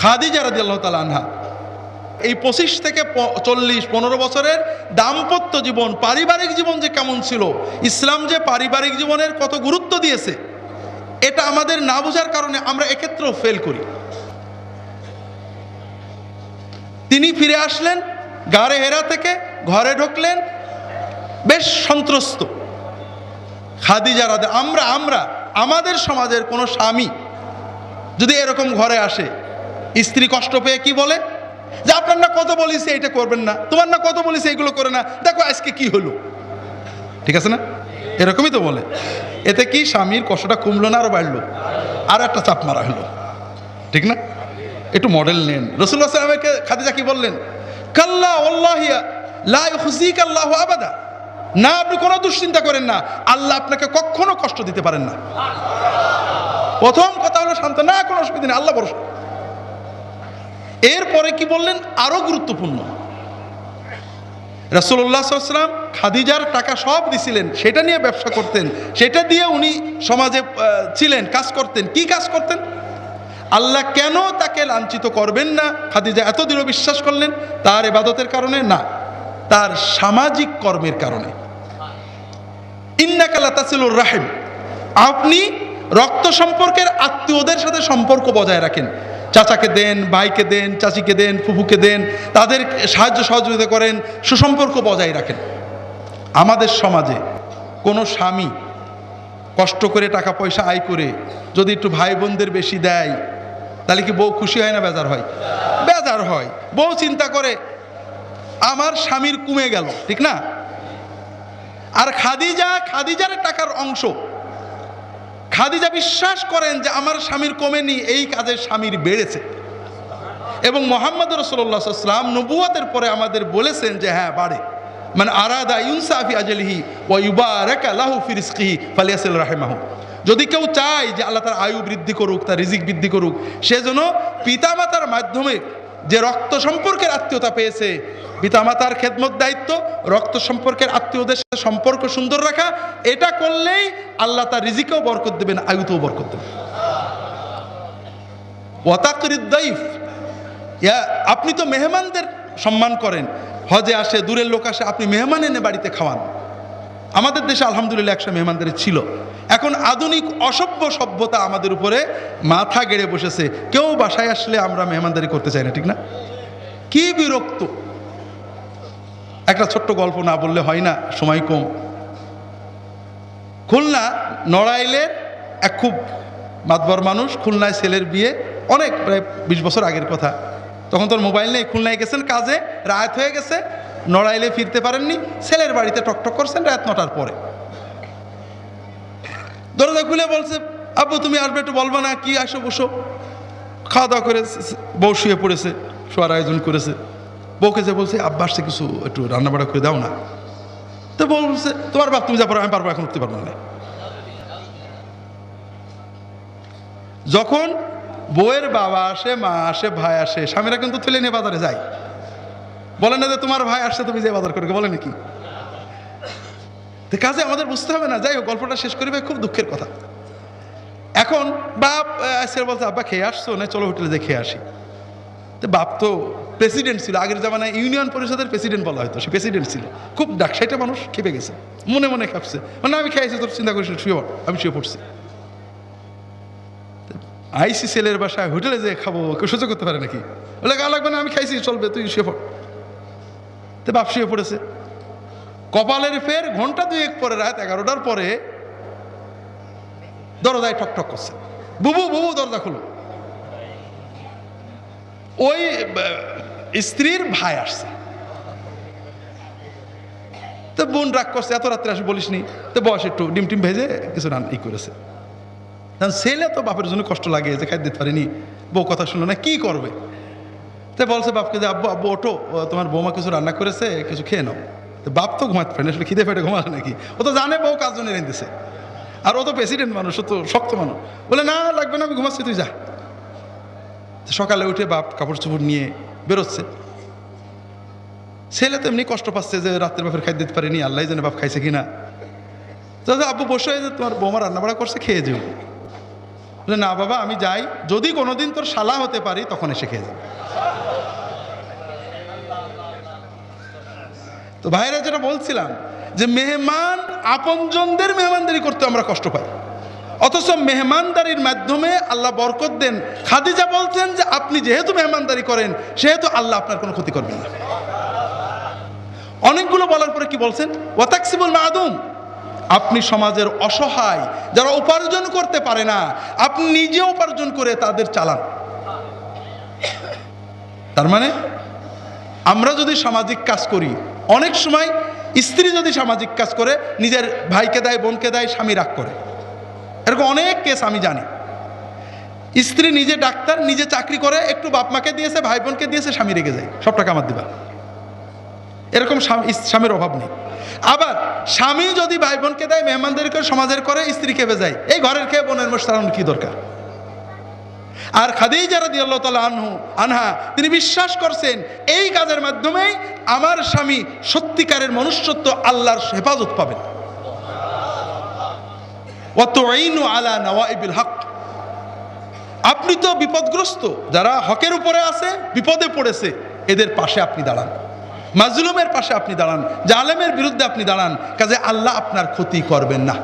খাদিজা রাদি আল্লাহ তালা আনহা। এই পঁচিশ থেকে চল্লিশ, পনেরো বছরের দাম্পত্য জীবন, পারিবারিক জীবন যে কেমন ছিল, ইসলাম যে পারিবারিক জীবনের কত গুরুত্ব দিয়েছে, এটা আমাদের না বোঝার কারণে আমরা এক্ষেত্রেও ফেল করি। তিনি ফিরে আসলেন, গাড়ে হেরা থেকে ঘরে ঢুকলেন, বেশ সন্ত্রস্ত। খাদিজা রাদে, আমরা আমরা, আমাদের সমাজের কোনো স্বামী যদি এরকম ঘরে আসে স্ত্রী কষ্ট পেয়ে কি বলে? যে আপনার না কত বলিছে, এটা করবেন না। তোমার না কত বলিছে, এগুলো করে না। দেখো আজকে কি হলো? ঠিক আছে না? এরকমই তো বলে। এতে কি স্বামীর কষ্টটা কমলো না আরও বাড়লো? আর একটা চাপ মারা হলো। ঠিক না? একটু মডেল নেন। রসুল্লাহ সাল্লামকে খাদিজা কি বললেন? কাল্লা আল্লাহু আবাদা। না, আপনি কোনো দুশ্চিন্তা করেন না। আল্লাহ আপনাকে কখনো কষ্ট দিতে পারেন না। প্রথম কথা হলো শান্ত না, কোনো অসুবিধা নেই। আল্লাহ ভরসা। এরপরে কি বললেন? আরও গুরুত্বপূর্ণ। রাসুল্লাহ সাল্লাম খাদিজার টাকা সব দিছিলেন, সেটা নিয়ে ব্যবসা করতেন, সেটা দিয়ে উনি সমাজে ছিলেন, কাজ করতেন। কি কাজ করতেন? আল্লাহ কেন তাকে লাঞ্ছিত করবেন না? খাদিজা এত দৃঢ় বিশ্বাস করলেন, তার এবাদতের কারণে? না, তার সামাজিক কর্মের কারণে। ইন্নাকালা তাসিলুর রাহেম। আপনি রক্ত সম্পর্কের আত্মীয়দের সাথে সম্পর্ক বজায় রাখেন। চাচাকে দেন, ভাইকে দেন, চাচিকে দেন, ফুফুকে দেন, তাদের সাহায্য সহযোগিতা করেন, সুসম্পর্ক বজায় রাখেন। আমাদের সমাজে কোনো স্বামী কষ্ট করে টাকা পয়সা আয় করে যদি একটু ভাই বোনদের বেশি দেয়, তাহলে কি বউ খুশি হয় না বেজার হয়? বেজার হয়। বউ চিন্তা করে, আমার স্বামীর কমে গেল। ঠিক না? আর খাদিজা, খাদিজার টাকার অংশ খাদিজা বিশ্বাস করেন যে আমার স্বামীর কমেনি এই কাজে স্বামীর বেড়েছে। এবং মোহাম্মদ রসোল্লাহাম নবুয়াতের পরে আমাদের বলেছেন যে হ্যাঁ বাড়ে। মানে আরাদা ইউনসাফি আজলিহি ও ইউবারাকা লাহু ফিরিসকিহি যদি কেউ চায় যে আল্লাহ তার আয়ু বৃদ্ধি করুক, তার রিজিক বৃদ্ধি করুক, সে যেন পিতামাতার মাধ্যমে যে রক্ত সম্পর্কের আত্মীয়তা পেয়েছে, পিতামাতার খেদমত দায়িত্ব রক্ত সম্পর্কের আত্মীয়দের সাথে সম্পর্ক সুন্দর রাখা, এটা করলেই আল্লাহ তার রিজিকেও বরকত দেবেন, আয়ুতেও বরকত দেবেন। আপনি তো মেহমানদের সম্মান করেন। হজে আসে, দূরের লোক আসে, আপনি মেহমান এনে বাড়িতে খাওয়ান। আমাদের দেশে আলহামদুলিল্লাহ একশো মেহমানদের ছিল। এখন আধুনিক অসভ্য সভ্যতা আমাদের উপরে মাথা গেড়ে বসেছে। কেউ বাসায় আসলে আমরা মেহমানদারি করতে চাই না, ঠিক না? কি বিরক্ত। একটা ছোট্ট গল্প না বললে হয় না, সময় কম। খুলনা নড়াইলের এক খুব মাতবর মানুষ, খুলনায় ছেলের বিয়ে, অনেক, প্রায় বিশ বছর আগের কথা। তখন তোর মোবাইল নেই, খুলনায় গেছেন কাজে, রাত হয়ে গেছে, নড়াইলে ফিরতে পারেননি, ছেলের বাড়িতে টকটক করছেন রাত নটার পরে। দরজা খুলে বলছে, আব্বু, তুমি আসবে একটু বলব না, কি আসো বসো? খাওয়া দাওয়া করে বউ শুয়ে পড়েছে, শোয়ার আয়োজন করেছে। বউকে যে বলছে, আব্বা, আসছে কিছু একটু রান্নাবাড়া করে দাও না। তো বলছে, তোমার বাপ, তুমি যা পারো, আমি পারব, এখন উঠতে পারব না। যখন বউয়ের বাবা আসে, মা আসে, ভাই আসে, স্বামীরা কিন্তু তুলে নিয়ে বাজারে যায়। বলে না যে, তোমার ভাই আসছে, তুমি যে বাজার করে বলে নাকি? কাজে আমাদের বুঝতে হবে না। যাই হোক, গল্পটা শেষ করি খুব দুঃখের কথা। এখন বাপ বলছে, আব্বা, খেয়ে আসছো? না, চলো হোটেলে যে খেয়ে আসি। তো বাপ তো প্রেসিডেন্ট ছিল, আগের জামানায় ইউনিয়ন পরিষদের প্রেসিডেন্ট বলা হয়তো, সে প্রেসিডেন্ট ছিল। খুব ডাক ডাকসাইটা মানুষ খেপে গেছে, মনে মনে খাপছে মানে আমি খেয়েছি, তোর চিন্তা করিস শুয়ে আমি শুয়ে পড়ছি। আইসি সেলের বাসায়, হোটেলে যে খাব, কেউ সহ্য করতে পারে নাকি? বলে, গা লাগবে না, আমি খাইছি চলবে তুই শুয়ে পড়। তো বাপ শুয়ে পড়েছে। কপালের ফের ঘণ্টা দুয়েক পরে, রাত এগারোটার পরে দরজায় ঠক ঠক করছে। বুবু বুবু, দরজা খুলো। ওই স্ত্রীর ভাই আসছে। তো বোন রাগ করছে, এত রাত্রে আসে বলিস নি তো বয়স একটু ডিম টিম ভেজে কিছু রান ই করেছে। কারণ ছেলে তো বাপের জন্য কষ্ট লাগে, যে খাই দিতে পারিনি, বউ কথা শুনলো না, কি করবে? তো বলছে বাপকে যে, আব্বু আব্বু, ওঠো তোমার বৌমা কিছু রান্না করেছে, কিছু খেয়ে নাও। তো বাপ তো ঘুমাতে পারে না, আসলে খিদে ফেটে ঘুমালে নাকি? ও তো জানে বউ কাজ জন্য রেঁধেছে। আর ও তো প্রেসিডেন্ট মানুষ, ও তো শক্ত মানুষ। বলে, না, লাগবে না, আমি ঘুমাচ্ছি, তুই যা। সকালে উঠে বাপ কাপড় চোপড় নিয়ে বেরোচ্ছে। ছেলে তো এমনি কষ্ট পাচ্ছে যে রাত্রের বাপের খাই দিতে পারেনি, আল্লাহ জানে বাপ খাইছে কিনা। তো আব্বু বসে যে তোমার বৌমা রান্না বাড়া করছে, খেয়ে যেও। না বাবা, আমি যাই। যদি কোনোদিন তোর শালা হতে পারি, তখন এসে খেয়ে যাবে তো ভাইরা যেটা বলছিলাম, যে মেহমান আপনজনদের মেহমানদারি করতে আমরা কষ্ট পাই। অথচ মেহমানদারির মাধ্যমে আল্লাহ বরকত দেন। খাদিজা বলছেন যে, আপনি যেহেতু মেহমানদারি করেন, সেহেতু আল্লাহ আপনার কোনো ক্ষতি করবেন না। অনেকগুলো বলার পরে কি বলছেন? ওয়াতাকসিবুল মাদুম, আপনি সমাজের অসহায়, যারা উপার্জন করতে পারে না, আপনি নিজে উপার্জন করে তাদের চালান। তার মানে আমরা যদি সামাজিক কাজ করি, অনেক সময় স্ত্রী যদি সামাজিক কাজ করে, নিজের ভাইকে দেয়, বোনকে দেয়, স্বামী রাগ করে। এরকম অনেক কেস আমি জানি। স্ত্রী নিজে ডাক্তার, নিজে চাকরি করে, একটু বাপ মাকে দিয়েছে, ভাই বোনকে দিয়েছে, স্বামী রেগে যায়। সব টাকা আমার দিবা। এরকম স্বামীর অভাব নেই। আবার স্বামী যদি ভাই বোনকে দেয় মেহমানদারি করে সমাজের করে স্ত্রী খেপে যায়। এই ঘরের খেয়ে বোনের তাড়ানোর কি দরকার? আর খাদিজা রাদি আল্লাহ তালা আনহু, আনহা, তিনি বিশ্বাস করছেন, এই কাজের মাধ্যমেই আমার স্বামী সত্যিকারের মনুষ্যত্ব আল্লাহর হেফাজত পাবেন। আলা হক। আপনি তো বিপদগ্রস্ত, যারা হকের উপরে আছে, বিপদে পড়েছে, এদের পাশে আপনি দাঁড়ান। মাজলুমের পাশে আপনি দাঁড়ান, জালেমের বিরুদ্ধে আপনি দাঁড়ান, কাজে আল্লাহ আপনার ক্ষতি করবেন না।